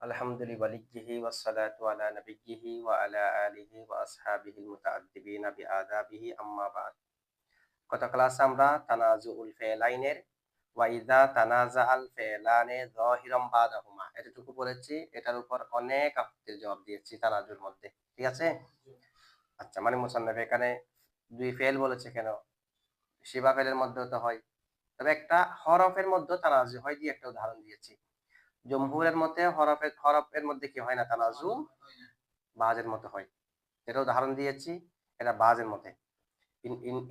আলহামদুলিল্লাহ, ওয়ালিহি আমরা এতটুকু বলেছি, এটার উপর অনেক আপত্তির জবাব দিয়েছি তানাজুর মধ্যে, ঠিক আছে? আচ্ছা মানে মুসান্নাফ এখানে দুই ফেল বলেছে কেন? শিবা ফেলের মধ্যে তো হয়। তবে একটা হরফের মধ্যে তানাজু হয়, দিয়ে একটা উদাহরণ দিয়েছি। জমহুরের মতে হরফের হরফের মধ্যে কি হয় না তানাজু বাজের মতো হয়। এটা উদাহরণ দিয়েছি এটা বাজের মতে।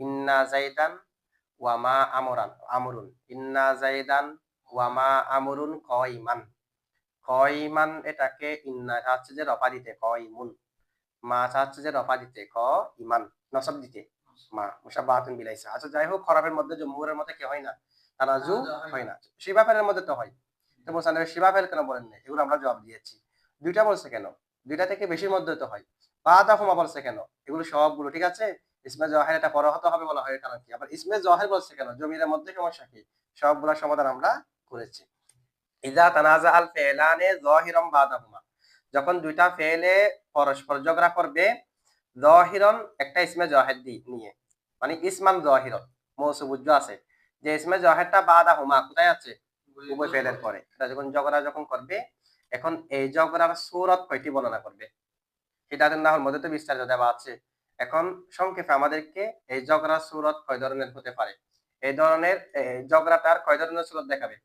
ইন্না জাইদান ওয়ামা আমরান আমরুন। ইন্না জাইদান ওয়ামা আমরুন কয়মান। কয়মান এটাকে ইন্না চাচ্ছে যে রফা দিতে কয়মুন। মা চাচ্ছে যে রফা দিতে ক ইমান নসব দিতে। মা মুসাবাহাতুন বিলাইসা। আচ্ছা যাই হোক খরাবের মধ্যে জমহুরের মধ্যে কি হয় না? তানাজু হয় না। শিবাফেলের মধ্যে তো হয়। তো মোসানবী শিবাফেল কেন এগুলো আমরা জবাব দিয়েছি। দুইটা বলছে কেন? দুইটা থেকে হয়। হুমা বলছে কেন? এগুলো সবগুলো, ঠিক আছে? জহের এটা পরহত হবে বলা হয় কারণ কি। আবার জহের বলছে কেন? মধ্যে সমস্যা কি সবগুলো সমাধান আমরা করেছি। ইজা তানাজা আল ফেলানে জহিরম বাদাহুমা যখন দুইটা ফেলে পরস্পর ঝগড়া করবে, জহিরন একটা ইসমে জহের নিয়ে। মানে ইসমান জহিরন মৌসুবুজ্জ আছে। যে ইসমে জহেরটা বাদা হুমা কোথায় আছে? উভয় ফেলের পরে। এটা যখন ঝগড়া যখন করবে, এখন এই ঝগড়ার সুরত কয়টি বর্ণনা করবে? সেটা নাহর মধ্যে তো বিস্তারিত দেওয়া আছে। এখন সংক্ষেপে আমাদেরকে এই ঝগড়ার সুরত কয় ধরনের হতে পারে? এই ধরনের ঝগড়াটার কয় ধরনের সুরত দেখাবে?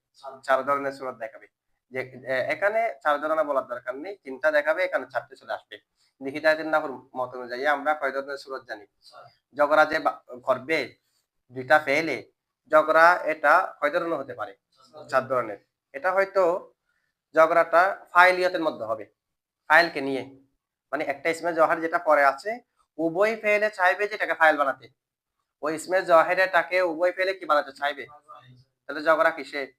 চার ধরনের সুরত দেখাবে। যে এখানে চার ধরনের বলার দরকার নেই। তিনটা দেখাবে, এখানে চারটে চলে আসবে। লিখিতায়তের নাহর মত অনুযায়ী আমরা কয় ধরনের সুরত জানি? ঝগড়া যে করবে, দুইটা ফেলে ঝগড়া এটা কয় ধরনের হতে পারে? চার ধরনের। এটা হয়তো ঝগড়াটা ফাইলিয়তের মধ্যে হবে ফাইলকে নিয়ে। মানে একটা ইসমে জহার যেটা পরে আছে, উভয় ফেলে চাইবে যে যেটাকে ফাইল বানাতে। ওই ইসমে জহেরটাকে উভয় ফেলে কি বানাতে চাইবে? তাহলে ঝগড়া কিসে?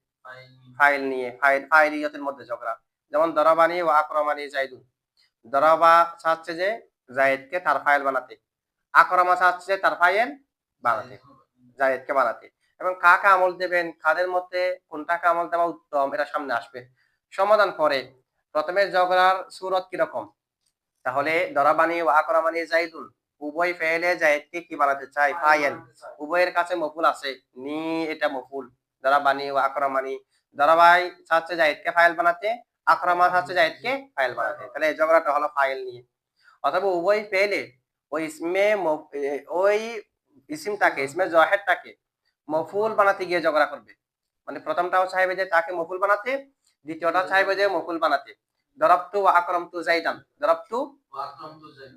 ফাইল নিয়ে ফাইল ফাইলিয়তের মধ্যে ঝগড়া যেমন দরাবানি ও আক্রমানি জাইদুন। দরাবা চাচ্ছে যে জায়েদকে তার ফাইল বানাতে। আক্রমা চাচ্ছে তার ফাইল বানাতে, জায়েদকে বানাতে। এবং কাকে আমল দেবেন, কাদের মধ্যে কোনটাকে আমল দেওয়া উত্তম, এটা সামনে আসবে। সমাধান পরে, প্রথমে ঝগড়ার সুরত কীরকম? তাহলে দরাবানি ও আকরামানি জাইদুন উভয় ফেলে জায়েদকে কি বানাতে চাই? ফাইল উভয়ের কাছে মফুল আছে, নি, এটা মফুল। দরাবানি ও আকরামানি, দরাবাই চাচ্ছে জায়েদকে ফাইল বানাতে, আকরামা চাচ্ছে জায়েদকে ফাইল বানাতে। তাহলে ঝগড়াটা হলো ফাইল নিয়ে। অথবা উভয় ফেলে, ওই ইসমে ওই ইসিমটাকে, ইসমে জহেরটাকে মফুল বানাতে গিয়ে ঝগড়া করবে। মানে প্রথমটাও চাইবে যে তাকে মফুল বানাতে দ্বিতীয়টা চাইবে যে মফুল বানাতে। দরবতু আকরমতু জাইদান দরবতু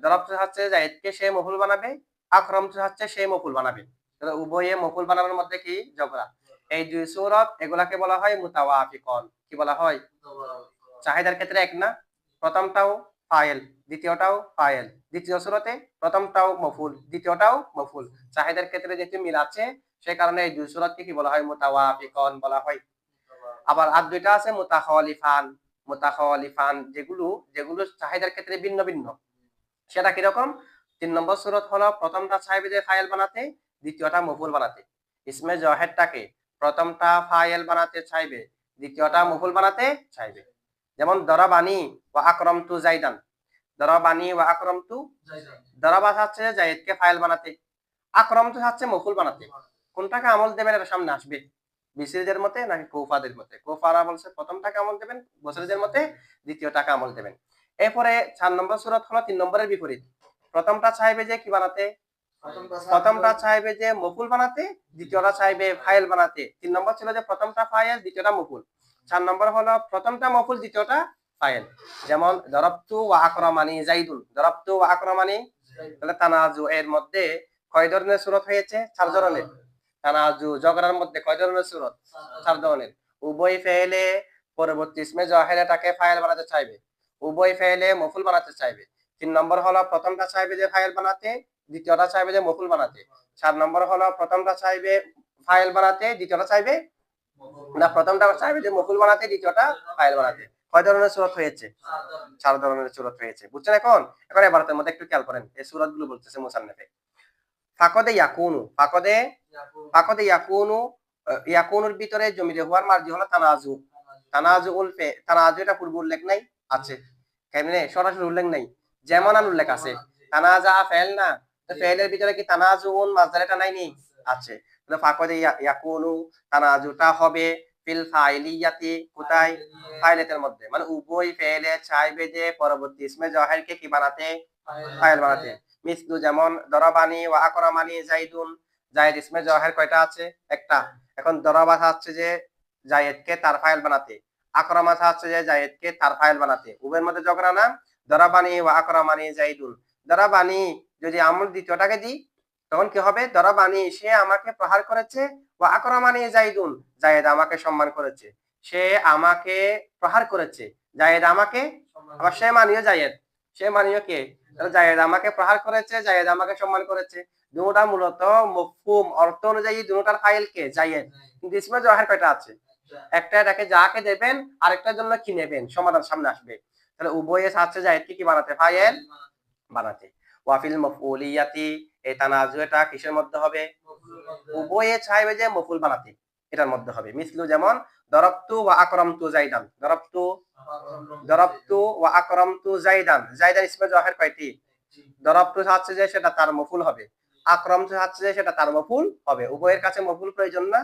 দরবতু হচ্ছে জাইদকে সে মফুল বানাবে আকরমতু হচ্ছে সে মফুল বানাবে। উভয়ে মফুল বানানোর মধ্যে কি ঝগড়া? এই দুই সুরত এগুলাকে বলা হয় মুতাওয়াফিকন। কি বলা হয়? চাহিদার ক্ষেত্রে এক না। প্রথমটাও ফাইল দ্বিতীয়টাও ফাইল দ্বিতীয় সুরতে প্রথমটাও মফুল দ্বিতীয়টাও মফুল। চাহিদার ক্ষেত্রে যেহেতু মিল আছে সে কারণে এই দুই সুরতকে কি বলা হয়? মুতাওয়াফিকন বলা হয়। আবার আর দুইটা আছে মুতাখালিফান। মুতাখালিফান যেগুলো যেগুলো চাহিদার ক্ষেত্রে ভিন্ন ভিন্ন। সেটা কীরকম? তিন নম্বর সুরত হলো প্রথমটা যে ফাইল বানাতে দ্বিতীয়টা মফুল বানাতে। ইসমে জহেরটাকে প্রথমটা ফাইল বানাতে চাইবে দ্বিতীয়টা মফুল বানাতে চাইবে। যেমন দরাবানি ও আকরম তু জাইদান দরাবানি ও আকরম তু দরাবা চাচ্ছে জাইদকে ফাইল বানাতে। আকরম তু চাচ্ছে মফুল বানাতে। কোনটাকে আমল দেবেন এটা সামনে আসবে? বিসিরিদের মতে নাকি কৌফাদের মতে? কৌফারা বলছে প্রথম টাকা আমল দেবেন বসরিদের মতে দ্বিতীয় টাকা আমল দেবেন। এরপরে চার নম্বর সুরত হলো তিন নম্বরের বিপরীত। প্রথমটা চাইবে যে কি বানাতে? প্রথমটা চাইবে যে মকুল বানাতে দ্বিতীয়টা চাইবে ফাইল বানাতে। তিন নম্বর ছিল যে প্রথমটা ফাইল দ্বিতীয়টা মকুল চার নম্বর হলো প্রথমটা মকুল দ্বিতীয়টা ফাইল। যেমন দরবতু ও আক্রমানি জাইদুল দরবতু ও আক্রমানি তাহলে তানাজু এর মধ্যে কয় ধরনের সুরত হয়েছে? চার ধরনের। তানাজু ঝগড়ার মধ্যে কয় ধরনের সুরত? চার ধরনের। উভয় ফেলে পরবর্তী ইসমে জহেরাটাকে ফাইল বানাতে চাইবে। উভয় ফেলে মফুল বানাতে চাইবে। তিন নম্বর হলো প্রথমটা চাইবে যে ফাইল বানাতে দ্বিতীয়টা চাইবে যে মফুল বানাতে। চার নম্বর হলো প্রথমটা চাইবে ফাইল বানাতে দ্বিতীয়টা চাইবে না প্রথমটা চাইবে যে মফুল বানাতে দ্বিতীয়টা ফাইল বানাতে। কয় ধরনের সুরত হয়েছে? চার ধরনের। সুরত হয়েছে। বুঝছেন এখন? এখন এবারের মধ্যে একটু খেয়াল করেন। এই সুরতগুলো বলতেছে মুসান্নেফে। ফাকদে ইয়াকুনু ফাকদে ফাকদে ইয়াকুনু ইয়াকুনুর ভিতরে জমিরে হওয়ার মার্জি হলো তানাজু। তানাজু উলফে তানাজু এটা পূর্ব উল্লেখ নাই আছে। কেমনে? সরাসরি উল্লেখ নাই। যেমন আর উল্লেখ আছে। তানাজা ফেল না? তো ফেলের ভিতরে কি তানাজুন মাজদারেটা নাই নি? আছে। ফাকদে ইয়াকুনু তানাজুটা হবে ফিল ফাইলিয়াতি কোথায়? ফাইলেতের মধ্যে। মানে উভয় ফেলে চাইবে যে পরবর্তী ইসমে জহেরকে কি বানাতে? ফাইল বানাতে। মিসলু যেমন দরাবানি ওয়া আকরামানি জাইদুন জায়েদ ইসমে জহের কয়টা আছে? একটা। এখন দরাবা হচ্ছে যে জায়েদকে তার ফাইল বানাতে। আকরামা হচ্ছে যে জায়েদকে তার ফাইল বানাতে। উভয়ের মধ্যে ঝগড়া না? দরাবানি ওয়া আকরামানি জাইদুন দরাবানি যদি আমল দ্বিতীয়টাকে দিই তখন কি হবে? দরাবানি সে আমাকে প্রহার করেছে ওয়া আকরামানি জাইদুন জায়েদ আমাকে সম্মান করেছে। সে আমাকে প্রহার করেছে জায়েদ আমাকে আবার সে মানিও জায়েদ সে মানিও কে? জায়েদ আমাকে প্রহার করেছে, জায়েদ আমাকে সম্মান করেছে। দুটা মূলত অর্থ অনুযায়ী দুটার ফাইল কে? জায়েদ। কিন্তু কয়টা আছে? একটা এটাকে যাকে দেবেন, আরেকটার জন্য কি নেবেন? সমাধান সামনে আসবে। তাহলে উভয়ে সাথে জায়েদকে কি বানাতে? ফাইল বানাতে। ওয়াফিল মফউলিয়াতি এই এটা কিসের মধ্যে হবে? উভয়ে চাইবে যে মফুল বানাতে। এটার মধ্যে হবে। মিসলু যেমন দরবতু ওয়া আকরামতু জাইদান দরবতু দরবতু ওয়া আকরামতু জাইদান জাইদান ইসমে জহের কয়টি? দরবতু হচ্ছে যে সেটা তার মফুল হবে। আকরামতু হচ্ছে যে সেটা তার মফুল হবে। উভয়ের কাছে মফুল প্রয়োজন না?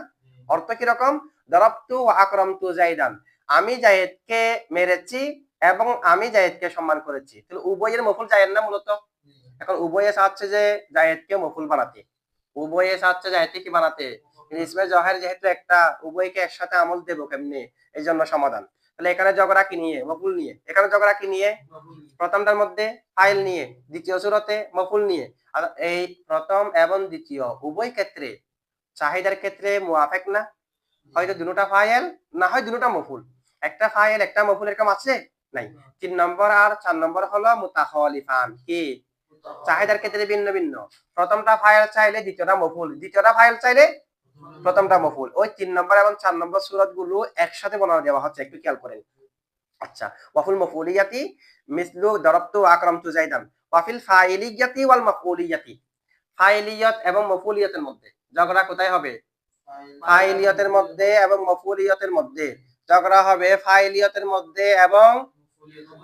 অর্থ কি রকম? দরবতু ওয়া আকরামতু জাইদান আমি জায়েদকে মেরেছি এবং আমি জায়েদকে সম্মান করেছি। তাহলে উভয়ের মফুল জায়েদ না মূলত? এখন উভয়ে চাচ্ছে যে জায়েদকে মফুল বানাতে। উভয়ে চাচ্ছে জায়েদকে কি বানাতে? ইসমে জহের যেহেতু একটা উভয়কে একসাথে আমল দেবো কেমনি? এই জন্য সমাধান। তাহলে এখানে ঝগড়া কি নিয়ে? মফুল নিয়ে। এখানে কি নিয়ে? প্রথমটার মধ্যে ফাইল নিয়ে, দ্বিতীয় সুরতে মফুল নিয়ে। এই প্রথম এবং দ্বিতীয় উভয় ক্ষেত্রে, চাহিদার ক্ষেত্রে মুআফেক না? হয়তো দুটা ফাইল, না হয় দুটা মফুল। একটা ফাইল, একটা মফুল এরকম আছে? নাই। তিন নম্বর আর চার নম্বর হলো মুতাখলিফান। কি? চাহিদার ক্ষেত্রে ভিন্ন ভিন্ন। প্রথমটা ফাইল চাইলে দ্বিতীয়টা মফুল। দ্বিতীয়টা ফাইল চাইলে প্রথমটা মফুল। ওই তিন নম্বর এবং চার নম্বর সুরতগুলো একসাথে বনানো দেওয়া হচ্ছে, একটু খেয়াল করেন। আচ্ছা ওয়াফুল মফুলিয়াতি মিসলু দরবতু আকরামতু জাইদান ওয়াফিল ফাইলিয়াতি ওয়াল মফুলিয়াতি। ফাইলিয়াত এবং মফুলিয়াতের মধ্যে। ঝগড়া কোথায় হবে? ফাইলিয়াতের মধ্যে এবং মফুলিয়াতের মধ্যে। ঝগড়া হবে ফাইলিয়াতের মধ্যে এবং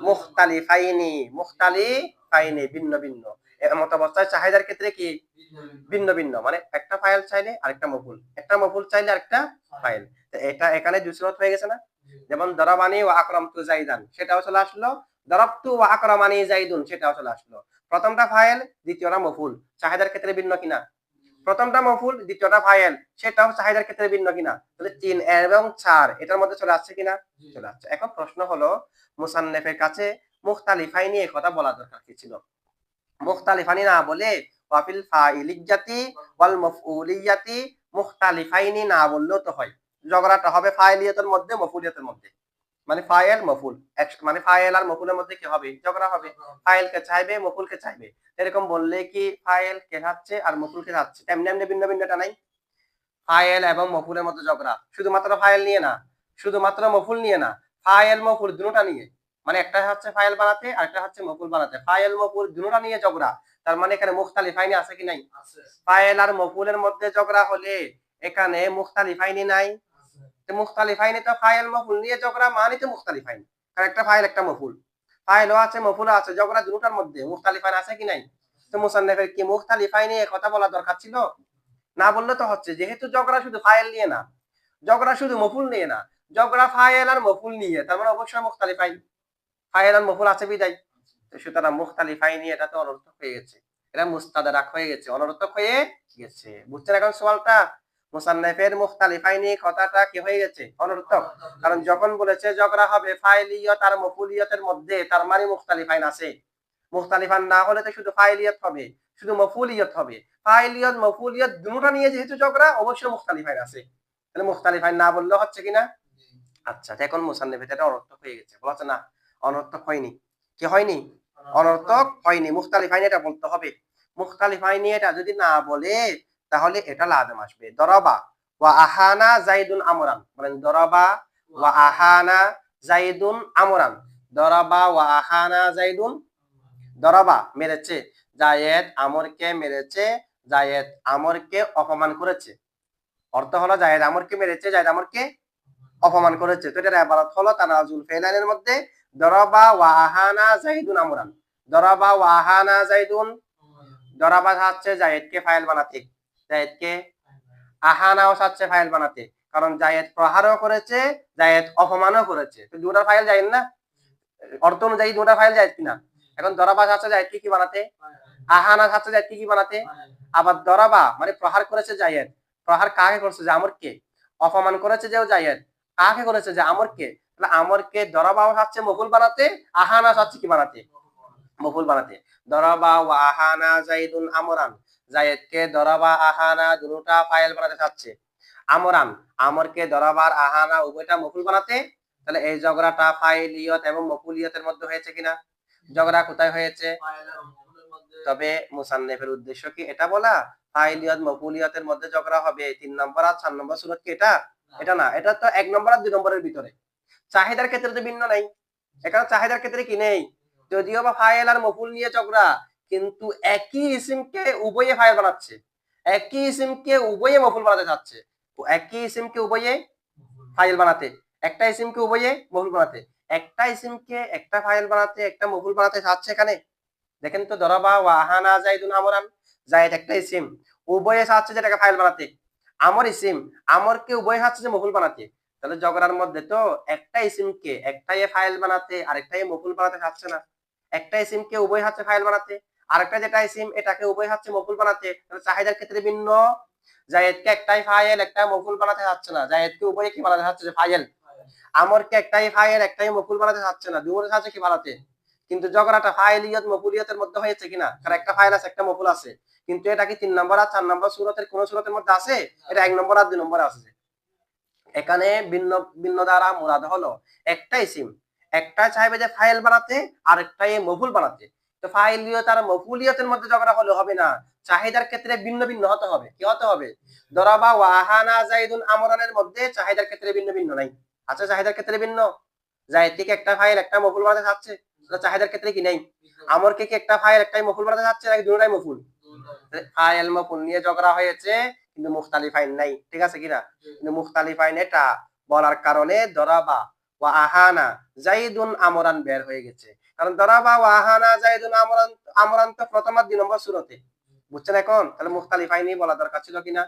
মুখতালিফাইনি। মুখতালিফাইনি, ভিন্ন ভিন্ন। এমত অবস্থায় চাহিদার ক্ষেত্রে কি? ভিন্ন ভিন্ন। মানে একটা ফাইল চাইলে আরেকটা মফুল। একটা মফুল চাইলে আরেকটা ফাইল এটা এখানে দুসরত হয়ে গেছে না? যেমন দরাবানি ও আকরামতু জাইদান সেটাও চলে আসলো। দরাবতু ও আকরামানি জাইদুন সেটাও চলে আসলো। প্রথমটা ফাইল দ্বিতীয়টা মফুল। চাহিদার ক্ষেত্রে ভিন্ন কিনা? প্রথমটা মফুল দ্বিতীয়টা ফাইল সেটাও চাহিদার ক্ষেত্রে ভিন্ন কিনা? তাহলে তিন এবং চার এটার মধ্যে চলে আসছে কিনা? চলে আসছে। এখন প্রশ্ন হলো মুসান্নেফের কাছে মুখতালিফাই নিয়ে কথা বলা দরকার কি ছিল? মুখতালিফানি না বলে, ওয়াফিল ওয়াল মফউলিয়াতি মুখতালিফাইনি না বললেও তো হয়। ঝগড়াটা হবে ফাইলিয়াতের মধ্যে মফুলিয়াতের মধ্যে। মানে ফাইল মফুল মানে আর মফুলের মধ্যে কি হবে? ঝগড়া হবে। ফাইলকে চাইবে মফুলকে চাইবে। এরকম বললে কি ফাইল কে যাচ্ছে আর মফুল কে যাচ্ছে এমনি ভিন্ন ভিন্নটা নাই। ফাইল এবং মফুলের মধ্যে ঝগড়া। শুধুমাত্র ফাইল নিয়ে না। শুধুমাত্র মফুল নিয়ে না। ফাইল মফুল দুটোটা নিয়ে। মানে একটা হচ্ছে ফাইল বানাতে আর একটা হচ্ছে মফুল বানাতে। ফাইল মফুল দুটা নিয়ে ঝগড়া। তার মানে এখানে মুখতালিফাইনি আছে কি নাই? ফাইল আর মফুলের মধ্যে ঝগড়া হলে এখানে মুখতালিফাইনি নাই। মুখতালিফাইনি তো ফাইল মফুল নিয়ে ঝগড়া মানে তো মুখতালিফাইনি কারণ একটা ফাইল একটা মফুল ফাইলও আছে মফুলও আছে ঝগড়া দুটার মধ্যে। মুখতালিফাইন আছে কি নাই? তো মুসান্নেফের কি মুখতালিফাই নিয়ে কথা বলা দরকার ছিল? না বললে তো হচ্ছে যেহেতু ঝগড়া শুধু ফাইল নিয়ে না ঝগড়া শুধু মফুল নিয়ে না ঝগড়া ফাইল আর মফুল নিয়ে তার মানে অবশ্যই মুখতালিফাই মফুল আছে বিদায়। তো সুতরাং মুখতালিফাই নিয়ে এটা তো অনর্থক হয়ে গেছে। এটা মুস্তাদারাক হয়ে গেছে অনর্থক হয়ে গেছে। বুঝছেন এখন সওয়ালটা? মুসান্নেফের কথাটা কি হয়ে গেছে? অনর্থক। কারণ যখন বলেছে ঝগড়া হবে ফাইলিয়ত আর মফুলিয়তের মধ্যে তার মানে মুখতালিফাইন আছে। মুখতালিফান না হলে তো শুধু ফাইলিয়ত হবে শুধু মফুলিয়ত হবে। ফাইলিয়ত মফুলিয়ত দুটা নিয়ে যেহেতু ঝগড়া অবশ্যই মুখতালিফাইন আছে। তাহলে মুখতালিফাইন না বললে হচ্ছে কিনা? আচ্ছা এখন মুসান্নেফের এটা অনর্থক হয়ে গেছে বলা না? অনর্থক হয়নি। কি হয়নি? অনর্থক হয়নি। মুখতালিফাইন এটা বলতে হবে। মুখতালিফাইনি এটা যদি না বলে, তাহলে এটা লাজম আসবে। দরবা, ওয়া আহানা জাইদুন আমরান। বলেন, দরবা, ওয়া আহানা জাইদুন আমরান। দরবা, ওয়া আহানা জাইদুন দরবা মেরেছে। জায়েদ আমরকে মেরেছে, জায়েদ আমরকে অপমান করেছে। অর্থ হলো, জায়েদ আমরকে মেরেছে, জায়েদ আমরকে অপমান করেছে। তো এটার আবারত হলো তানাজুল ফেলাইনের মধ্যে দরাবা ওয়াহানা জাইদুন আমরান। দরাবা ওয়াহানা জাইদুন দরাবা হচ্ছে জায়েদকে ফাইল বানাতে। জায়েদকে আহানাও সাচ্ছে ফাইল বানাতে। কারণ জায়েদ প্রহারও করেছে, জায়েদ অপমানও করেছে। তো দুটা ফাইল যায় না? অর্থ অনুযায়ী দুটা ফাইল যায় কিনা? এখন দরাবা সাচ্ছে জায়েদ কি বানাতে? আহানা সাচ্ছে জায়েদ কি কি বানাতে? আবার দরাবা মানে প্রহার করেছে জায়েদ। প্রহার কাকে করেছে যে আমরকে? অপমান করেছে যে জায়েদ। কাকে করেছে যে আমরকে? আমরকে দরাবাও সাচ্ছে মফুল বানাতে, আহানা সাচ্ছে কি বানাতে? মফুল বানাতে। দরাবা ওয়া আহানা জাইদুন আমরান। জায়েদকে দরাবা, আহানা দুটা ফাইল বানাতে চাচ্ছে। আমরান, আমরকে দরাবার, আহানা উভয়টা মফুল বানাতে। তাহলে এই ঝগড়াটা ফাইলিয়ত এবং মফুলিয়তের মধ্যে হয়েছে কিনা? ঝগড়া কোথায় হয়েছে? তবে মুসান্নেফের উদ্দেশ্য কি এটা বলা? ফাইলিয়ত, মফুলিয়তের মধ্যে ঝগড়া হবে। তিন নম্বর আর চার নম্বর সুরত কি এটা? এটা না, এটা তো এক নম্বর আর দুই নম্বরের ভিতরে। চাহিদার ক্ষেত্রে তো ভিন্ন নাই। এখানে চাহিদার ক্ষেত্রে কি নেই? যদিও বা ফাইল আর মফুল নিয়ে ঝগড়া, কিন্তু একই ইসিমকে উভয়ে ফাইল বানাচ্ছে। একই ইসিমকে উভয়ে মফুল বানাতে চাচ্ছে। একই ইসিমকে উভয়ে ফাইল বানাতে, একটা ইসিমকে উভয়ে মফুল বানাতে, একটা ইসিমকে একটা ফাইল বানাতে, একটা মফুল বানাতে চাচ্ছে এখানে। দেখেন তো, দরাবা, ওয়াহানা জাইদুন আমরান জায়েদ একটা ইসিম, উভয়ে চাচ্ছে যেটাকে ফাইল বানাতে। আমর ইসিম, আমরকে উভয়ে চাচ্ছে যে মফুল বানাতে। তাহলে ঝগড়ার মধ্যে তো একটা ইসিমকে একটাই ফাইল বানাতে, আরেকটাই মফুল বানাতে চাচ্ছে না। একটা ইসিমকে উভয় হাতে ফাইল বানাতে, আরেকটা যেটা ইসিম এটাকে উভয় হাতে মফুল বানাতে, তাহলে চাহিদার ক্ষেত্রে ভিন্ন। জায়েদকে একটাই ফাইল একটা মফুল বানাতে চাচ্ছে না। জায়েদকে উভয়ে কি বানাতে চাচ্ছে? ফাইল আমরকে একটাই ফাইল একটাই মফুল বানাতে চাচ্ছে না। দুটো চাচ্ছে কি বানাতে? কিন্তু ঝগড়াটা ফাইলিয়ত মফুলিয়তের মধ্যে হয়েছে কিনা? কারণ একটা ফাইল আছে, একটা মফুল আছে। কিন্তু এটা কি তিন নম্বর আর চার নম্বর সুরতের কোন সুরতের মধ্যে আছে? এটা এক নম্বর আর দুই নম্বর আছে। এখানে ভিন্ন ভিন্ন দ্বারা মুরাদ হলো। একটাই সিম একটা চাইবে যে ফাইল বানাতে আর একটাই মফুল বানাতে। তো ফাইলিয়ত আর মফুলিয়তের মধ্যে ঝগড়া হলে হবে না। চাহিদার ক্ষেত্রে ভিন্ন ভিন্ন হতে হবে। কি হতে হবে? দরাবা ওয়াহানা জাইদুন আমরানের মধ্যে চাহিদার ক্ষেত্রে ভিন্ন ভিন্ন নাই। আচ্ছা চাহিদার ক্ষেত্রে ভিন্ন? জায়েদ থেকে একটা ফাইল একটা মফুল বানাতে চাচ্ছে? চাহিদার ক্ষেত্রে কি নেই? আমরকে কি একটা ফাইল একটাই মফুল বানাতে চাচ্ছে নাকি দুটাই মফুল? ফাইল মফুল নিয়ে ঝগড়া হয়েছে। কিন্তু মুখতালিফাইন নাই ঠিক আছে কিনা? কিন্তু মুখতালিফাইন এটা বলার কারণে দরাবা ওয়া আহানা জাইদুন আমরান বের হয়ে গেছে। কারণ দরাবা ওয়া আহানা জাইদুন আমরান আমরান তো প্রথম আর দুই নম্বর সুরতে বুঝছেন এখন? তাহলে মুখতালিফাইনি বলা দরকার ছিল কিনা?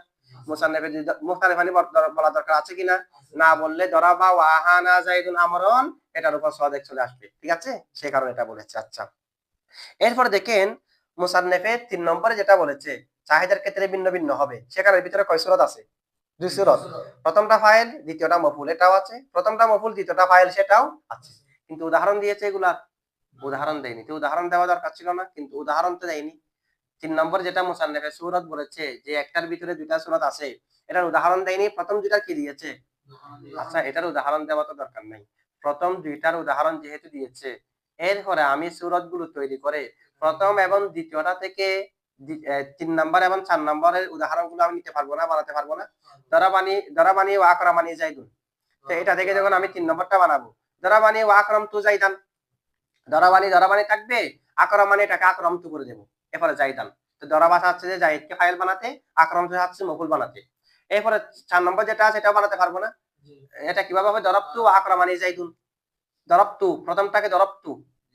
মুসান্নেফের মুখতালিফাইনি বলা দরকার আছে কিনা? না বললে দরাবা ওয়া আহানা জাইদুন আমরান এটার উপর সদেক চলে আসবে ঠিক আছে? সে কারণে এটা বলেছে আচ্ছা। এরপর দেখেন মুসান্নেফে তিন নম্বরে যেটা বলেছে চাহিদার ক্ষেত্রে ভিন্ন ভিন্ন হবে। সেখানে ভিতরে কয় সুরত আছে? দুই সুরত। প্রথমটা ফাইল দ্বিতীয়টা মফুল এটাও আছে। প্রথমটা মফুল দ্বিতীয়টা ফাইল সেটাও আছে। কিন্তু উদাহরণ দিয়েছে এগুলা। উদাহরণ দেয়নি। তো উদাহরণ দেওয়া দরকার ছিল না, কিন্তু উদাহরণ তো দেয়নি। তিন নম্বর যেটা মুসান্নেফের সুরত বলেছে যে, একটার ভিতরে দুইটা সুরত আছে, এটার উদাহরণ দেয়নি। প্রথম দুইটা কি দিয়েছে? আচ্ছা এটার উদাহরণ দেওয়া তো দরকার নাই। প্রথম দুইটার উদাহরণ যেহেতু দিয়েছে, এরপরে আমি সুরত তৈরি করে, প্রথম এবং দ্বিতীয়টা থেকে তিন নাম্বার এবং চার নম্বরের উদাহরণগুলো আমি নিতে পারব না বানাতে পারব না। দরাবানি দরাবানি ওয়াকরামানি জাইদুন তো এটা থেকে যখন আমি তিন নম্বরটা বানাবো। দরাবানি ওয়াকরম তু জাইদান দরাবানি দরাবানি থাকবে আকরমানি এটাকে আকরম তু করে দেবো। এরপরে জাইদান তো দরাবা চাচ্ছে যে জাইদকে ফাইল বানাতে আকরম চাচ্ছে মকুল বানাতে। এরপরে চার নম্বর যেটা আছে এটাও বানাতে পারব না। এটা কীভাবে হবে? দরবতু আকরমানি জাইদুন দরবতু প্রথমটাকে দরবতু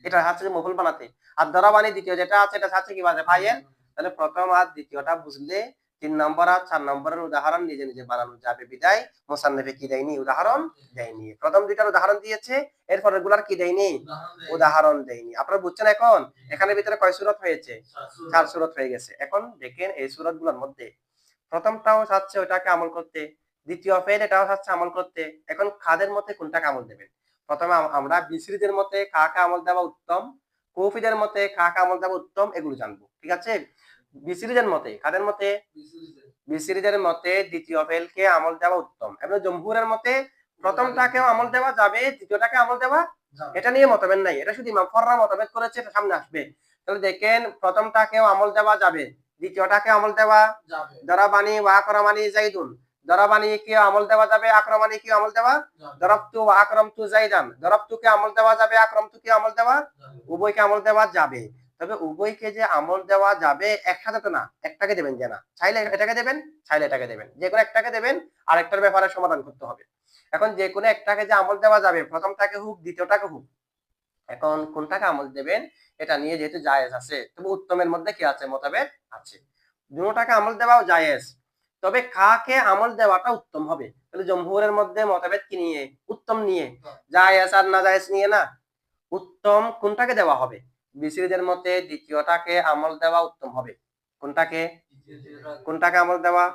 এটা হচ্ছে মকুল বানাতে। আর দরাবানি দ্বিতীয় যেটা আছে এটা হচ্ছে কি বাজে ফাইল। তাহলে প্রথম আর দ্বিতীয়টা বুঝলে তিন নম্বর আর চার নম্বরের উদাহরণ নিজে নিজে বানানো যাবে। বিদায়। মোসান্নেফে কি দেয়নি? উদাহরণ দেয়নি। প্রথম দুইটার উদাহরণ দিয়েছে এরপর রেগুলার কি দেয়নি? উদাহরণ দেয়নি। আপনারা বুঝছেন এখন? এখানে ভিতরে কয় সুরত হয়েছে? চার সুরত। হয়ে গেছে। এখন দেখেন এই সুরতগুলোর মধ্যে প্রথমটাও চাচ্ছে ওটাকে আমল করতে দ্বিতীয় ফেল এটাও চাচ্ছে আমল করতে। এখন খাদের মধ্যে কোনটাকে আমল দেবেন? প্রথমে আমরা বিসিরিদের মধ্যে কাকে আমল দেওয়া উত্তম কৌফিদের মতে কাকে আমল দেওয়া উত্তম এগুলো জানব। ঠিক আছে? বিসিরিজের মতে কাদের মতে মতে দ্বিতীয় ফেলকে আমল দেওয়া উত্তম এবং জমহুরের মতে প্রথমটাকেও আমল দেওয়া যাবে দ্বিতীয়টাকে আমল দেওয়া এটা নিয়ে মতভেদ নাই এটা শুধু ইমাম ফররা মতভেদ করেছে এটা সামনে আসবে তাহলে দেখেন প্রথমটাকেও আমল দেওয়া যাবে দ্বিতীয়টাকে আমল দেওয়া দরাবানি ওয়া আকরামানি জাইদুন দরাবানি কি আমল দেওয়া যাবে আক্রমানি কি আমল দেওয়া দরবতু ওয়া আকরামতু জাইদান দরবতু কে আমল দেওয়া যাবে আকরামতু কি আমল দেওয়া উভয়কে আমল দেওয়া যাবে তবে উভয়কে যে আমল দেওয়া যাবে একসাথে তো না একটাকে দেবেন যে না। চাইলে এটাকে দেবেন চাইলে এটাকে দেবেন। যে কোনো একটাকে দেবেন আর একটার ব্যাপারে সমাধান করতে হবে। এখন যে কোনো একটাকে যে আমল দেওয়া যাবে প্রথমটাকে হোক দ্বিতীয়টাকে হোক এখন কোনটাকে আমল দেবেন এটা নিয়ে যেহেতু জায়েজ আছে তবে উত্তমের মধ্যে কি আছে? মতভেদ আছে। দুটাকে আমল দেওয়াও জায়েজ তবে কাকে আমল দেওয়াটা উত্তম হবে? তাহলে জমহুরের মধ্যে মতভেদ কি নিয়ে? উত্তম নিয়ে। জায়েজ আর না জায়েজ নিয়ে না। উত্তম কোনটাকে দেওয়া হবে? বিসিরিদের মতে দ্বিতীয়টাকে আমল দেওয়া উত্তম হবে। কোনটাকে? কোনটাকে আমল দেওয়া?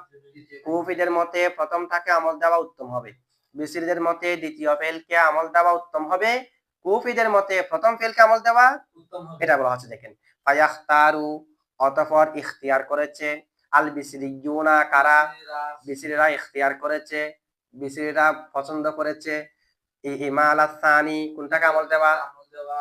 কুফিদের মতে প্রথমটাকে আমল দেওয়া উত্তম হবে। বিসিরিদের মতে দ্বিতীয় ফেলকে আমল দেওয়া উত্তম হবে। কুফিদের মতে প্রথম ফেলকে আমল দেওয়া এটা বলা হচ্ছে দেখেন। ফায়াখতারু অতঃপর ইখতিয়ার করেছে। আল বিসরিয়ুনা কারা? বিসিরিরা ইখতিয়ার করেছে। বিসিরিরা পছন্দ করেছে। ই- ইমাল আসানি কোনটাকে আমল দেওয়া?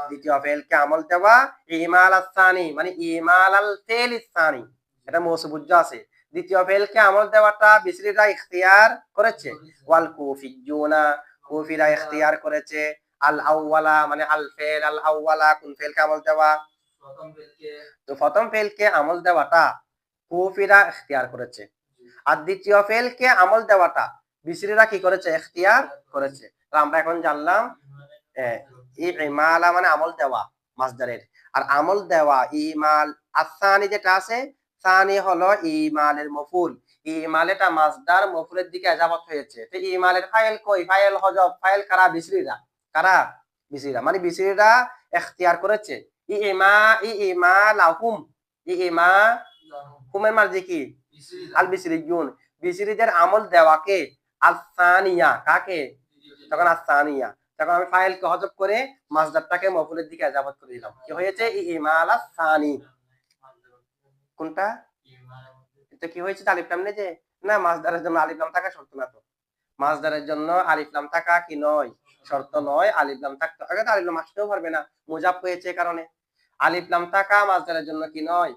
দ্বিতীয় ফেলকে আমল দেওয়া ইমাল আসানি মানে ইমাল আল ফেল ইসানি। এটা মৌসুবুজ্জ আছে। দ্বিতীয় ফেলকে আমল দেওয়াটা বিসরিরা ইখতিয়ার করেছে। ওয়াল কুফিয়ুনা কুফিরা ইখতিয়ার করেছে। আল আউওয়ালা মানে আল ফেল আল আউওয়ালা কোন ফেলকে আমল দেওয়া? তো প্রথম ফেলকে আমল দেওয়াটা কুফিরা ইখতিয়ার করেছে। আর দ্বিতীয় ফেলকে আমল দেওয়াটা বিসরিরা কি করেছে? ইখতিয়ার করেছে। তো আমরা এখন জানলাম ইমালা মানে আমল দেওয়া মাসদারের। আর আমল দেওয়া ইমাল আসানি যেটা আছে সানি হলো ইমালের মফুল। ইমাল এটা মাসদার মফুলের দিকে এজাবত হয়েছে। তো ইমালের ফাইল কই? ফাইল হজব ফাইল কারা? বিসরিরা। কারা? বিসরিরা। মানে বিসরিরা ইখতিয়ার করেছে। ই ইমা ই ইমা লাহুম ই ইমা হুমের মার্জি কি? আল বিসরিয়ুন। বিসরিদের আমল দেওয়াকে আল সানিয়া। কাকে? তখন আর সানিয়া। তখন আমি ফাইলকে হজব করে মাসদারটাকে মফুলের দিকে এজাবত করে দিলাম। কি হয়েছে? ইমাল সানি কোনটা? তো কি হয়েছে? আলিফ লাম নেই যে? না মাসদারের জন্য আলিফ লাম থাকা শর্ত না তো। মাসদারের জন্য আলিফ লাম থাকা কি নয়? শর্ত নয়, আলিফ লাম থাকতে আগে তো আলিফ লাম আসতেও পারবে না। মুজাব হয়েছে কারণে। আলিফ লাম থাকা মাসদারের জন্য কি নয়?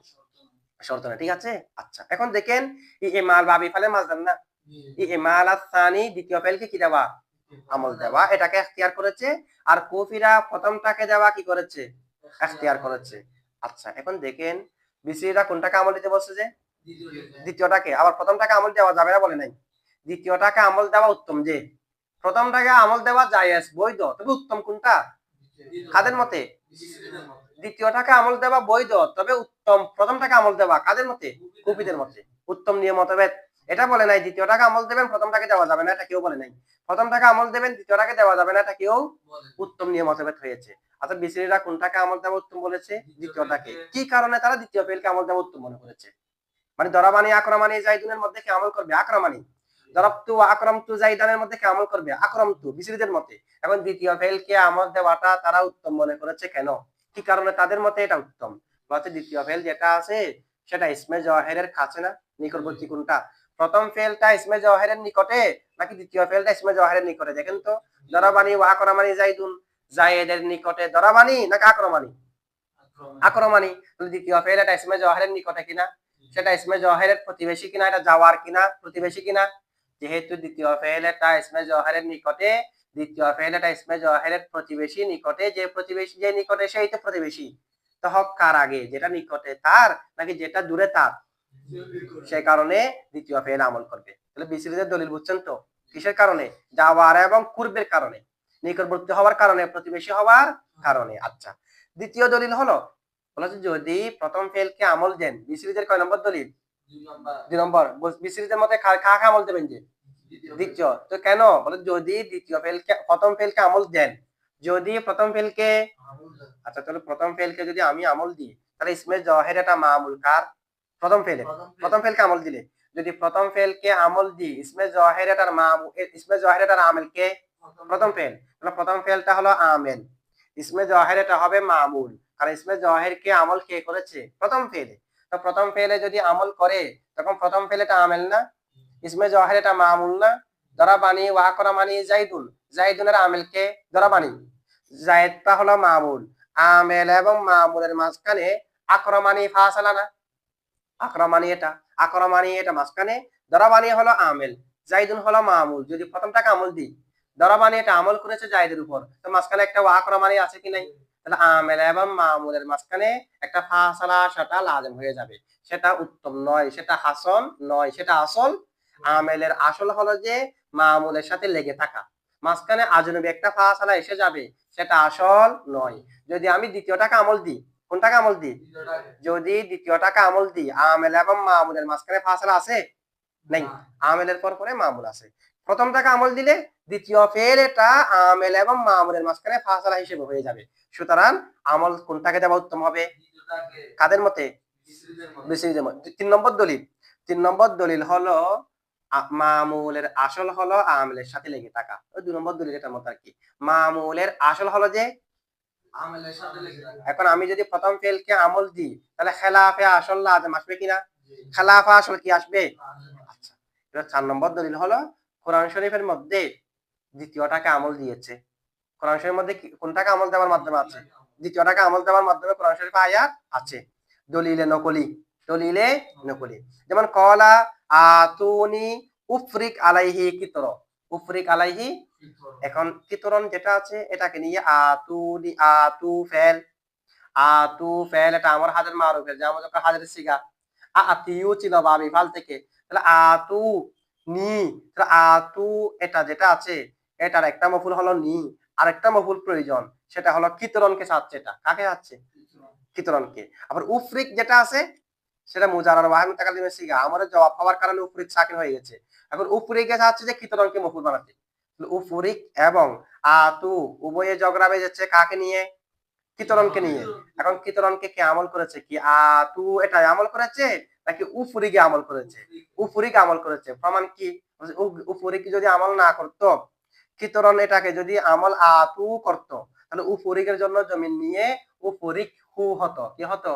শর্ত না ঠিক আছে? আচ্ছা এখন দেখেন, ই ইমাল বাবি ফালে মাসদার না। ই ইমাল আসানি দ্বিতীয় ফেলকে কি দেওয়া? আমল দেওয়া, এটাকে এখতিয়ার করেছে। আর কফিরা প্রথমটাকে দেওয়া কি করেছে? এখতিয়ার করেছে। আচ্ছা এখন দেখেন বিসিরা কোনটাকে আমল দিতে বলছে যে? দ্বিতীয়টাকে। আবার প্রথমটাকে আমল দেওয়া যাবে না বলে নাই। দ্বিতীয়টাকে আমল দেওয়া উত্তম যে? প্রথমটাকে আমল দেওয়া জায়েজ, বৈধ। তবে উত্তম কোনটা? কাদের মতে? দ্বিতীয়টাকে আমল দেওয়া বৈধ, তবে উত্তম। প্রথমটাকে আমল দেওয়া কাদের মতে? কুপিদের মতে। উত্তম নিয়ম মতভেদ। এটা বলে নাই দ্বিতীয়টাকে আমল দেবেন প্রথমটাকে দেওয়া যাবে না এটা কেউ বলে নাই। প্রথমটাকে আমল দেবেন দ্বিতীয়টাকে দেওয়া যাবে না এটা কেউ উত্তম নিয়ম মতভেদ হয়েছে। আচ্ছা বিসিরা কোনটাকে আমল দেওয়া উত্তম বলেছে? দ্বিতীয়টাকে কি কারণে তারা দ্বিতীয় ফেলকে আমল দেওয়া উত্তম মনে করেছে? মানে দরাবানি আক্রমানি জাইদুনের মধ্যে কে আমল করবে? আক্রমানি। দরবতু আকরমতু জাইদানের মধ্যে কে আমল করবে? আকরমতু বিসিরিদের মতে। এখন দ্বিতীয় ফেলকে আমল দেওয়াটা তারা উত্তম মনে করেছে কেন? কি কারণে তাদের মতে এটা উত্তম? বলছে দ্বিতীয় ফেল যেটা আছে সেটা ইসমে জহেরের কাছে না? নিকটবর্তী কোনটা? প্রথম ফেলটা ইসমে জহেরের নিকটে নাকি দ্বিতীয় ফেলটা ইসমে জহেরের নিকটে? দেখেন তো দরাবানি ও আকরমানি জাইদুন জায়েদের নিকটে দরাবানি নাকি আক্রমানি? আক্রমানি। তাহলে দ্বিতীয় ফেল এটা ইসমে জহেরের নিকটে কিনা? সেটা ইসমে জহেরের প্রতিবেশী কিনা এটা যাওয়ার কিনা প্রতিবেশী কিনা? যেহেতু দ্বিতীয় ফেল এটা ইসমে জহেরের নিকটে দ্বিতীয় ফেল এটা ইসমে জহেরের প্রতিবেশী নিকটে যে প্রতিবেশী যে নিকটে সেই তো প্রতিবেশী। তো হক কার আগে? যেটা নিকটে তার নাকি যেটা দূরে তার? সেই কারণে দ্বিতীয় ফেল আমল করবে। তাহলে বিসিরিদের দলিল বুঝছেন তো? কিসের কারণে? যাওয়ার এবং পূর্বের কারণে। নিকটবর্তী হওয়ার কারণে প্রতিবেশী হওয়ার কারণে। আচ্ছা দ্বিতীয় দলিল হলো বলা হচ্ছে যদি প্রথম ফেলকে আমল দেন বিসিরিদের কয় নম্বর দলিল? দুই নম্বর। বিসিরিদের মতে খা খা আমল দেবেন যে? দ্বিতীয় তো কেন? বলে যদি দ্বিতীয় ফেলকে প্রথম ফেলকে আমল দেন যদি প্রথম ফেলকে আচ্ছা তাহলে প্রথম ফেলকে যদি আমি আমল দিই তাহলে ইসমে জহের এটা মামুল কার? প্রথম ফেলে প্রথম ফেলকে আমল দিলে। যদি প্রথম ফেলকে আমল দিই ইসমে জহের এটার মামু ইসমে জহের এটার আমেলকে প্রথম ফেল তাহলে প্রথম ফেলটা হলো আমেল। ইসমে জহের এটা হবে মামুল। কারণ ইসমে জহের কে আমল কে করেছে? প্রথম ফেলে তো প্রথম ফেলে যদি আমল করে তখন প্রথম ফেলে এটা আমেল না? ইসমে জহের এটা মামুল না? দরাবানি ওয়া করা মানি জাইদুন। জাইদুনের আমেল কে? দরাবানি জায়েদটা হলো মামুল। আমেল এবং মামুলের মাঝখানে আক্রমানি ফাসালা না? আক্রমানি এটা আক্রমানি এটা মাঝখানে দরাবানি হলো আমেল, জাইদুন হলো মামুল, যদি প্রথমটাকে আমল দিই দরাবানি এটা আমল করেছে জাইদের উপর, তো মাঝখানে একটা আক্রমানি আছে কি নাই? তাহলে আমেল এবং মামুলের মাঝখানে একটা ফাসালা সেটা লাজম হয়ে যাবে, সেটা উত্তম নয়, সেটা হাসন নয়, সেটা আসল। আমেলের আসল হলো যে মামুলের সাথে লেগে থাকা, মাঝখানে আজনবী একটা ফাসালা এসে যাবে, সেটা আসল নয়। যদি আমি দ্বিতীয়টাকে আমল দিই কোনটাকে আমল দিই? যদি দ্বিতীয়টাকে আমল দিই আমেল এবং মামুলের মাঝখানে ফাসালা আছে? নেই। আমেলের পর পরে মামুল আছে। প্রথমটাকে আমল দিলে দ্বিতীয় ফেল এটা আমেল এবং মামুলের মাঝখানে ফাসালা হিসেবে হয়ে যাবে। সুতরাং আমল কোনটাকে দেওয়া উত্তম হবে? কাদের মতে? তিন নম্বর দলিল। তিন নম্বর দলিল হলো মামুলের আসল হলো আমেলের সাথে লেগে থাকা। ওই দুই নম্বর দলিল এটার মতো আর কি। মামুলের আসল হলো যে আমেলের সাথে লেগে থাকে এখন আমি যদি প্রথম ফেলকে আমল দিই তাহলে খেলাফে আসল লাজম আসবে কিনা? খেলাফা আসল কি আসবে? আচ্ছা এবার চার নম্বর দলিল হলো কোরআন শরীফের মধ্যে দ্বিতীয়টাকে আমল দিয়েছে। কোরআন শরীফের মধ্যে কোনটাকে আমল দেওয়ার মাধ্যমে আছে? দ্বিতীয়টাকে আমল দেওয়ার মাধ্যমে কোরআন শরীফ আয়াত আছে। দলিলে নকলি দলিলে নকলি। যেমন কলা আতুনি উফরিক আলাইহি কিতর। উফরিক আলাইহি এখন কিতরন যেটা আছে এটাকে নিয়ে আতুনি আতু ফেল। আতু ফেল এটা আমার হাজার মারুফের যেমন যখন হাজার সিগা আ আতিউ ছিল বাবি ফাল থেকে। তাহলে আতু নি তাহলে আতু এটা যেটা আছে এটার একটা মফুল হলো নি। আরেকটা মফুল প্রয়োজন সেটা হলো কিতরনকে চাচ্ছে এটা কাকে চাচ্ছে কিতরনকে আবার উফরিক যেটা আছে সেটা মুজারার ওয়াহিম তাকালিমে সিগা আমাদের জবাব পাওয়ার কারণে উফরিক সাকিন হয়ে গেছে। এখন উফরিকে চাচ্ছে যে কিতরনকে মফুল বানাতে। উফরিক এবং আতু উভয়ে জগরাবে যাচ্ছে কাকে নিয়ে? কিতরনকে নিয়ে। এখন কিতরনকে কে আমল করেছে? কি আতু এটা আমল করেছে নাকি উফরিকে আমল করেছে? উফরিক আমল করেছে। প্রমাণ কি? উফরিক যদি আমল না করতো কিতরন এটাকে যদি আমল আতু করত, তাহলে উফরিকের জন্য জমিন নিয়ে উফরিক হু হতো। কি হতো?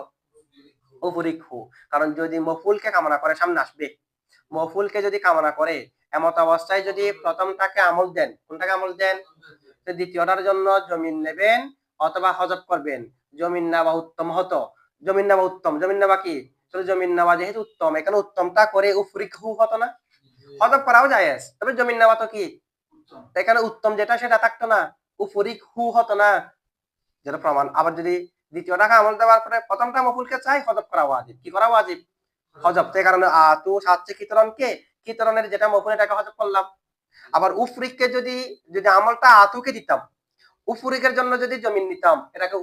হু কারণ যদি মফুলকে কামনা করে, সামনে আসবে। মফুলকে যদি কামনা করে, এমত অবস্থায় যদি প্রথমটাকে আমল দেন, কোনটাকে আমল দেন? দ্বিতীয়টার জন্য জমিন নেবেন অথবা হজব করবেন। জমিন নেওয়া উত্তম হতো। জমিন নেওয়া উত্তম। জমিন নেওয়া কি? জমিন নেওয়া যেহেতু উত্তম, এখানে উত্তমটা করে উফরিক হু হতো না। হজব করাও যায় তবে জমিন নেওয়া তো কি? এখানে উত্তম যেটা, সেটা থাকতো না। উপরিক হু হতো না। যেটা প্রমাণ। আবার যদি দ্বিতীয়টাকে আমল দেওয়ার পরে প্রথমটা মফুলকে চাই, হজব করা ওয়াজিব। কি করা ওয়াজিব? হজব। তো এই কারণে আতু সাচ্ছে কিতরণকে কিতরণের যেটা মফুল এটাকে হজব করলাম। আবার উফরিককে যদি যদি আমলটা আতুকে দিতাম, উফরিকের জন্য যদি জমিন নিতাম, এটাকে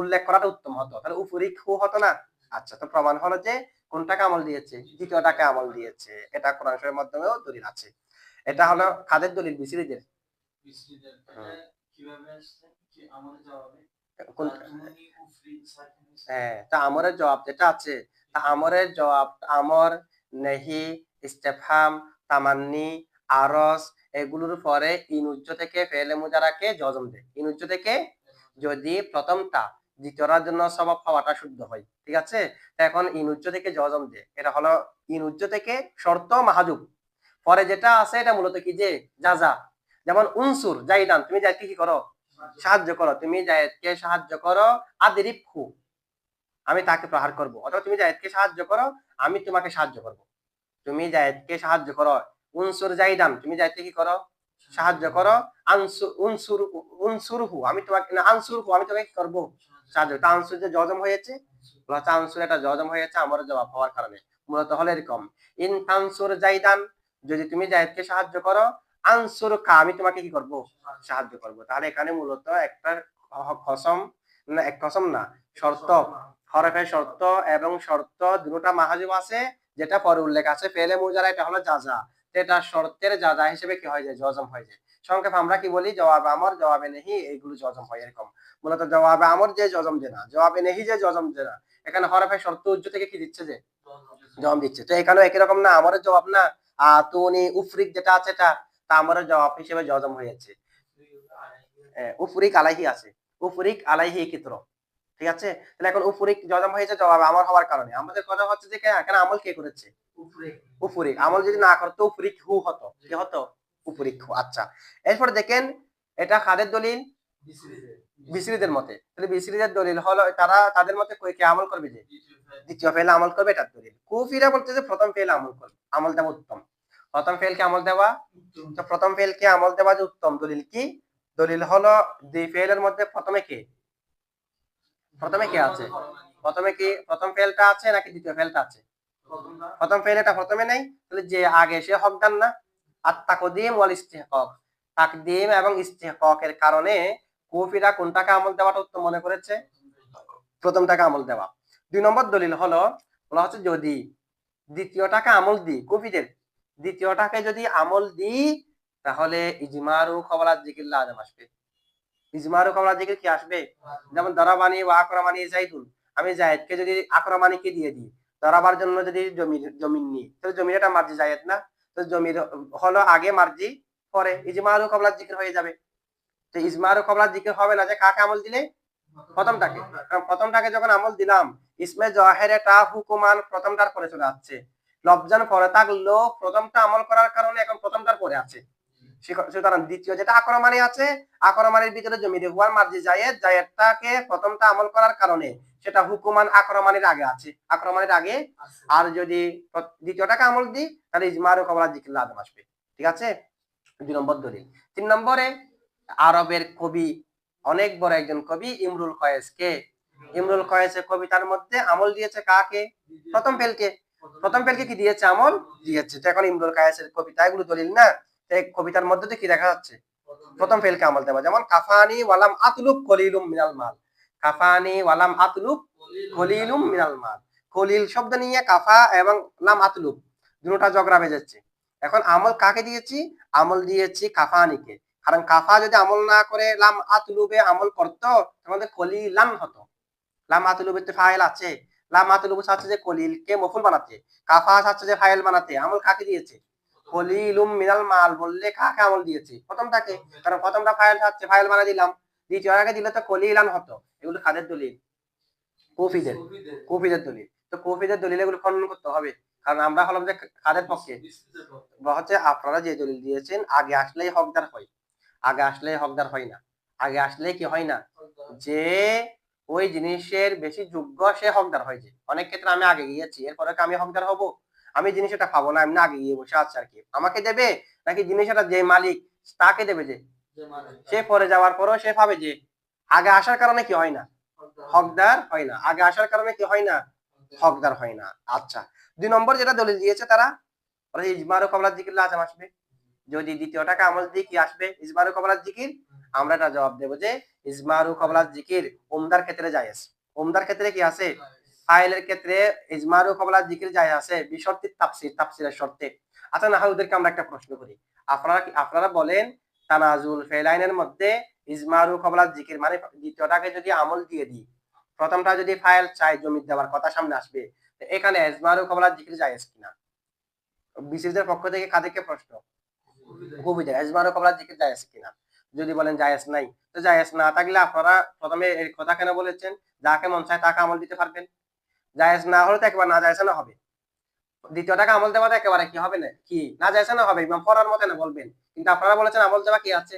উল্লেখ করাটা উত্তম হতো। তাহলে উফরিক হু হতো না? আচ্ছা তো প্রমাণ হলো যে কোনটাকে আমল দিয়েছে? দ্বিতীয়টাকে আমল দিয়েছে। এটা কোরআন শরীফের মাধ্যমেও দলিল আছে। এটা হলো কাদের দলিল? বিসিরিদের। কীভাবে আসছে? কি আমাদের জবাবে কোন হ্যাঁ তা আমরের জবাব যেটা আছে তা আমরের জবাব আমর নেহি ইস্তেফাম তামান্নি আরস এগুলোর পরে ইনুজ্জ থেকে ফেলে মুজারাকে জজম দেয় ইনুজ্জ থেকে যদি প্রথমটা দ্বিতীয়টার জন্য স্বভাব হওয়াটা শুদ্ধ হয় ঠিক আছে? এখন ইনুজ্জ থেকে জজম দেয় এটা হলো ইনুজ্জ থেকে শর্ত মাহাজুব। পরে যেটা আছে এটা মূলত কি যে যা যা। যেমন উনসুর জাইদান তুমি যাইতে কি করো? সাহায্য করো। তুমি জায়েদকে সাহায্য করো। হু আমি তাকে প্রহার করব। অথবা তুমি জায়েদকে সাহায্য করো, আমি তোমাকে সাহায্য করব। তুমি জায়েদকে সাহায্য করো। উনসুর জাইদান তুমি জায়েদকে কি করো? সাহায্য করো। আনসুর উনসুর হু আমি তোমাকে, না আনসুর হু আমি তোমাকে কি করব? সাহায্য তা আনসুর যে জজম হয়েছে? আনসুর এটা জজম হয়েছে, আমার জবাব হওয়ার কারণে। মূলত হলো এরকম। ইন তানসুর জাইদান যদি তুমি জায়েদকে সাহায্য করো আনসুর কা আমি তোমাকে কি করব? সাহায্য করব। তাহলে এখানে মূলত একটা কসম না এক কসম না শর্ত। হরফের শর্ত এবং শর্ত দুটোটা মাহাজিব আছে যেটা পরে উল্লেখ আছে। ফেলে মুজারা এটা হলো যাজা এটা শর্তের যাজা হিসেবে কি হয়ে যায়? জজম হয়ে যায়। সংক্ষেপে আমরা কি বলি? জবাব আমর জবাবে নেহি এইগুলো জজম হয় এরকম। মূলত জবাবে আমর যে জজম যে না জবাবে নেহি যে জজম যে না। এখানে হরফের শর্ত উজ্জ থেকে কি দিচ্ছে যে? জবাব দিচ্ছে। তো এখানেও একই রকম না আমারও জবাব না। আতুনি উফরিক যেটা আছে এটা। তা আমারও জবাব হিসেবে জজম হয়েছে। আহ, উফরিক আলাইহি আছে। উফরিক আলাইহি কিত্র। ঠিক আছে? তাহলে এখন উফরিক জজম হয়েছে জবাব আমার হওয়ার কারণে। আমাদের কথা হচ্ছে যে কেন আমল কে করেছে? উফরিক আমল যদি না করতো উফরিক হু হতো। কি হতো? উফরিক হু। আচ্ছা। এরপর দেখেন এটা কাদের দলিল? বিসিরিদের মতে। তাহলে বিসিরিদের দলিল হলো তারা তাদের মতে কে আমল করবে যে? দ্বিতীয় ফেল আমল করবে এটার দলিল। কুফিরা বলতে যে প্রথম ফেল আমল করবে। আমল দেওয়া উত্তম। প্রথম ফেলকে আমল দেওয়া তো প্রথম ফেলকে আমল দেওয়া যে উত্তম দলিল কি? দলিল হলো দুই ফেলের মধ্যে প্রথমে কে? প্রথমে কে আছে? প্রথমে কি? প্রথম ফেলটা আছে নাকি দ্বিতীয় ফেলটা আছে? প্রথম ফেল এটা প্রথমে নেই, তাহলে যে আগে সে হকদার না। আর তাকদিম ওয়াল ইস্তিহকাক। তাকদিম এবং ইস্তেহকের কারণে কুফিরা কোনটাকে আমল দেওয়াটা উত্তম মনে করেছে? প্রথমটাকে আমল দেওয়া। দুই নম্বর দলিল হলো, বলা হচ্ছে যদি দ্বিতীয়টাকে আমল দিই কুফিদের দ্বিতীয়টাকে যদি আমল দিই, তাহলে ইজমারু কবলাত জিকির লাজম আসবে। ইজমারু কবলাত জিকির কি আসবে? যেমন দরাবানি ও আকরামানি জাইদুন আমি জায়েদকে যদি আকরামানিকে দিয়ে দিই, দরাবার জন্য যদি জমি, জমিন নিই, তাহলে জমির এটা মার্জি জায়েদ না? তো জমির হলো আগে মার্জি, পরে ইজমারু কবলাত জিকির হয়ে যাবে। তো ইজমারু কবলাত জিকির হবে না যে কাকে আমল দিলে? প্রথমটাকে। কারণ প্রথমটাকে যখন আমল দিলাম, ইসমে জহেরে টা হুকুমান প্রথমটার পরে চলে আসছে। লবজান পরে থাকল প্রথমটা আমল করার কারণে এখন প্রথমটার পরে আছে। সুতরাং দ্বিতীয় যেটা আকরমানি আছে আকরমানির ভিতরে জমিতে হুয়ার মার্জি জায়েদ জায়েদটাকে প্রথমটা আমল করার কারণে সেটা হুকুমান আক্রমণের আগে আছে। আক্রমণের আগে আর যদি দ্বিতীয়টাকে আমল দিই তাহলে ইজমার ও কবলা জিকির আদম আসবে। ঠিক আছে? দুই নম্বর দলিল। তিন নম্বরে আরবের কবি অনেক বড় একজন কবি ইমরুল কয়েস কে ইমরুল কয়েসের কবিতার মধ্যে আমল দিয়েছে কাকে? প্রথম ফেলকে প্রথম ফেলকে কি দিয়েছে আমল? দিয়েছে। তো এখন ইমরুল কায়েসের কবিতা, এগুলো দলিল না? এই কবিতার মধ্যে কি দেখা যাচ্ছে? প্রথম ফেলকে আমল দেওয়া। যেমন, কাফানি ওয়ালাম আতলুব কলিলুম মিনাল মাল। কাফানি ওয়ালাম আতলুব কলিলুম মিনাল মাল। কলিল শব্দ নিয়ে কাফা এবং লাম আতলুব দুটোটা জগরা বেজেছে। এখন আমল কাকে দিয়েছি? আমল দিয়েছি কাফানিকে। কারণ কাফা যদি আমল না করে লাম আতলুবে আমল করতো, তাহলে কলিলান হতো। লাম আতলুবে তো ফাইল আছে। লাম আতলুব চাচ্ছে যে কলিলকে মফুল বানাতে কাফা চাচ্ছে যে ফাইল বানাতে, আমল কাকে দিয়েছে? কলিলুম মিনাল মাল বললে কাকে আমল দিয়েছে? প্রথমটাকে, কারণ প্রথমটা ফাইল চাচ্ছে ফাইল বানা দিলাম। দ্বিতীয়টাকে দিলে তো কলিলান হতো। এগুলো কাদের দলিল? কফিদের কফিদের দলিল। তো কফিদের দলিল এগুলো খণ্ডন করতে হবে। কারণ আমরা হলাম যে কাদের পক্ষে? হচ্ছে আপনারা যে দলিল দিয়েছেন, আগে আসলেই হকদার হয়। আগে আসলেই হকদার হয় না। আগে আসলে কি হয় না? যে ওই জিনিসের বেশি যোগ্য সে হকদার হয়েছে। অনেক ক্ষেত্রে আমি আগে গিয়েছি এরপরে আমি হকদার হব? আমি জিনিসটা পাবো না আমি আগে গিয়ে বসে আছি আর কি। আমাকে দেবে? নাকি জিনিসটা যে মালিক তাকে দেবে যে? সে পরে যাওয়ার পরও সে পাবে যে আগে আসার কারণে কি হয় না? হকদার হয় না। আগে আসার কারণে কি হয় না? হকদার। হয় না। আচ্ছা। দুই নম্বর যেটা দলিল দিয়েছে তারা ইজমারু কবলার জিকির লাজম আসবে। যদি দ্বিতীয়টাকে আমল দিয়ে কি আসবে ইজমারু কবলার জিকির আমরা এটা জবাব দেবো যে ইজমারু কবলার জিকির উমদার ক্ষেত্রে জায়েজ। উমদার ক্ষেত্রে কি আছে? ফাইলের ক্ষেত্রে ইজমারু কবলার জিকির যায় আছে বিশর্তি তাফসির তাফসিরের শর্তে। আচ্ছা না হয় ওদেরকে আমরা একটা প্রশ্ন করি। আপনারা আপনারা বলেন তানাজুল ফেলাইনের মধ্যে ইজমারু কবলার জিকির মানে দ্বিতীয়টাকে যদি আমল দিয়ে দিই প্রথমটা যদি ফাইল চাই জমি দেওয়ার কথা সামনে আসবে এখানে ইজমারু কবলা জিকির জায়েজ কিনা? বিসিসদের পক্ষ থেকে কাদেরকে প্রশ্ন? কবিদের ইজমারু কবলা জিকির জায়েজ কিনা? যদি বলেন জায়েজ নাই। তো জায়েজ না থাকলে আপনারা প্রথমে এই কথা কেন বলেছেন? যাকে মন চায় তাকে আমল দিতে পারবেন। জায়েজ না হলে তো একেবারে না জায়েজ না হবে। দ্বিতীয়টাকে আমল দেওয়া তো একেবারে কি হবে না? কি? না জায়েজ না হবে ইমাম পড়ার মতো না বলবেন। কিন্তু আপনারা বলেছেন আমল দেওয়া কি আছে?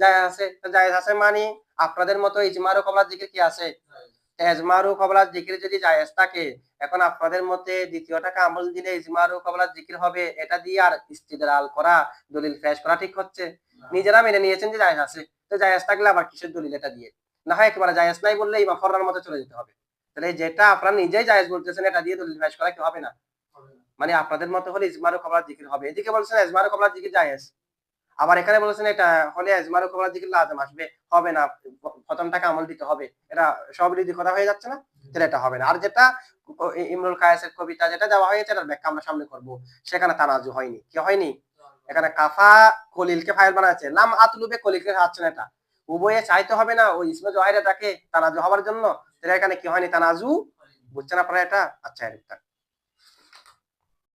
জায়েজ আছে। তো জায়েজ আছে মানে আপনাদের মতো ইজমারু কবলার জিকির কি আছে? এজমারু কবলার জিকির যদি জায়েজ থাকে এখন আপনাদের মতে দ্বিতীয়টাকে আমল দিলে ইজমারু কবলার জিকির হবে? এটা দিয়ে আর ইস্তিদলাল করা দলিল পেশ করা ঠিক হচ্ছে? নিজেরা মেনে নিয়েছেন যে জায়েজ আছে। তো জায়েজ থাকলে আবার কিসের দলিল এটা দিয়ে? না হয় একেবারে জায়েজ নাই বললে ইমাম ফররার মতো চলে যেতে হবে। তাহলে যেটা আপনারা নিজেই জায়েজ বলতেছেন এটা দিয়ে দলিল পেশ করা কি হবে না? মানে আপনাদের মতো হলে ইজমারু কবলার জিকির হবে। এদিকে বলছেন ইজমারু কবলার জিকির জায়েজ। আবার এখানে বলেছেন এটা হলে ইজমারু কবলার জিকির লাজম আসবে। হবে না। প্রথমটাকে আমল দিতে হবে। এটা সব রীতি কথা হয়ে যাচ্ছে না, তাহলে এটা হবে না। আর যেটা ইমরুল কায়েসের কবিতা যেটা দেওয়া হয়েছে, এটার ব্যাখ্যা আমরা সামনে করব। সেখানে তানাজু হয়নি। কি হয়নি? এখানে কাফা কলিলকে ফাইল বানাচ্ছে। লাম আতলুবে কলিলকে খাচ্ছে না এটা। উভয়ে চাইতে হবে না, ওই ইসমে জোহাইরা তাকে তানাজু হবার জন্য। এখানে কি হয়নি? তানাজু? বুঝছেন আপনারা এটা? আচ্ছা